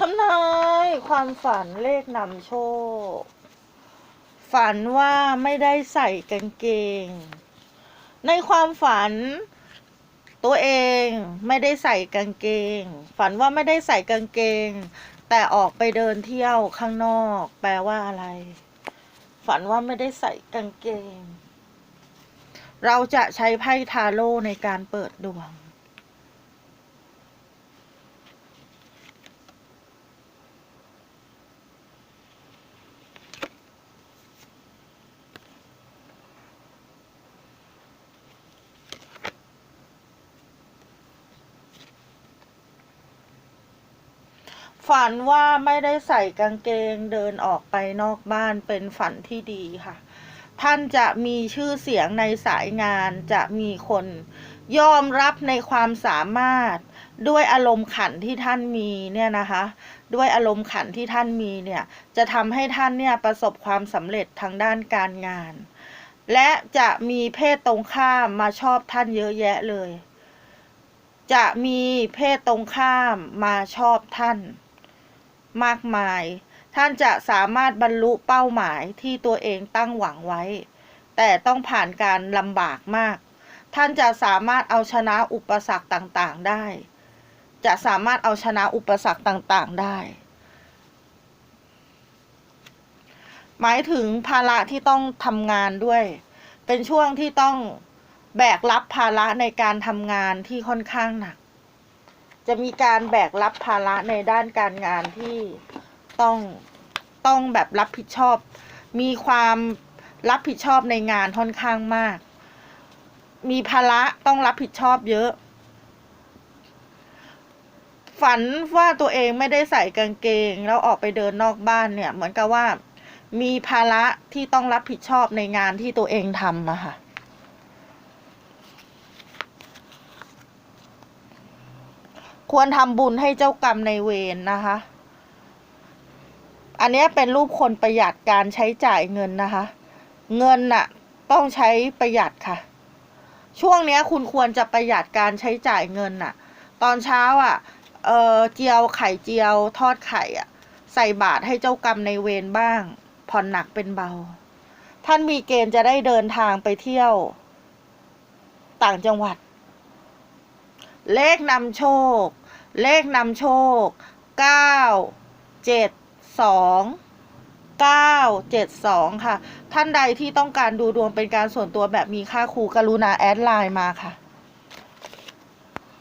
ทำนายความฝันเลขนำโชค ฝันว่าไม่ได้ใส่กางเกง ในความฝัน ตัวเองไม่ได้ใส่กางเกง ฝันว่าไม่ได้ใส่กางเกง แต่ออกไปเดินเที่ยวข้างนอก แปลว่าอะไร ฝันว่าไม่ได้ใส่กางเกง เราจะใช้ไพ่ทาโร่ในการเปิดดวง ฝันว่าไม่ได้ใส่กางเกงเดินออกไปนอกบ้านเป็นฝันที่ดีค่ะ ท่านจะมีชื่อเสียงในสายงานจะมีคนยอมรับในความสามารถด้วยอารมณ์ขันที่ท่านมีเนี่ยนะคะ ด้วยอารมณ์ขันที่ท่านมีเนี่ยจะทำให้ท่านเนี่ยประสบความสำเร็จทางด้านการงาน และจะมีเพศตรงข้ามมาชอบท่านเยอะแยะเลย จะมีเพศตรงข้ามมาชอบท่าน มากมาย ท่านจะสามารถบรรลุเป้าหมายที่ตัวเองตั้งหวังไว้ แต่ต้องผ่านการลำบากมาก ท่านจะสามารถเอาชนะอุปสรรคต่างๆได้ จะสามารถเอาชนะอุปสรรคต่างๆได้ หมายถึงภาระที่ต้องทำงานด้วย เป็นช่วงที่ต้องแบกรับภาระในการทำงานที่ค่อนข้างหนัก จะมีการแบกรับภาระในด้านการงานที่ต้องต้องแบบรับผิดชอบ มีความรับผิดชอบในงานค่อนข้างมาก มีภาระต้องรับผิดชอบเยอะ ฝันว่าตัวเองไม่ได้ใส่กางเกง แล้วออกไปเดินนอกบ้านเนี่ย เหมือนกับว่า มีภาระที่ต้องรับผิดชอบในงานที่ตัวเองทำอะค่ะ ควรทำบุญให้เจ้ากรรมในเวรนนะคะ อันนี้เป็นรูปคนประหยัดการใช้จ่ายเงินนะคะ เงินน่ะ ต้องใช้ประหยัดค่ะ ช่วงนี้คุณควรจะประหยัดการใช้จ่ายเงินน่ะ ตอนเช้าอะ เออเจียวไข่เจียว ทอดไข่อะ ใส่บาตรให้เจ้ากรรมในเวรบ้าง ผ่อนหนักเป็นเบา ท่านมีเกณฑ์จะได้เดินทางไปเที่ยว ต่างจังหวัด เลขนำโชค เลขนำโชค 9 7 2 9 7 2 ค่ะ ท่านใดที่ต้องการดูดวงเป็นการส่วนตัวแบบมีค่าครูกรุณาแอดไลน์มาค่ะ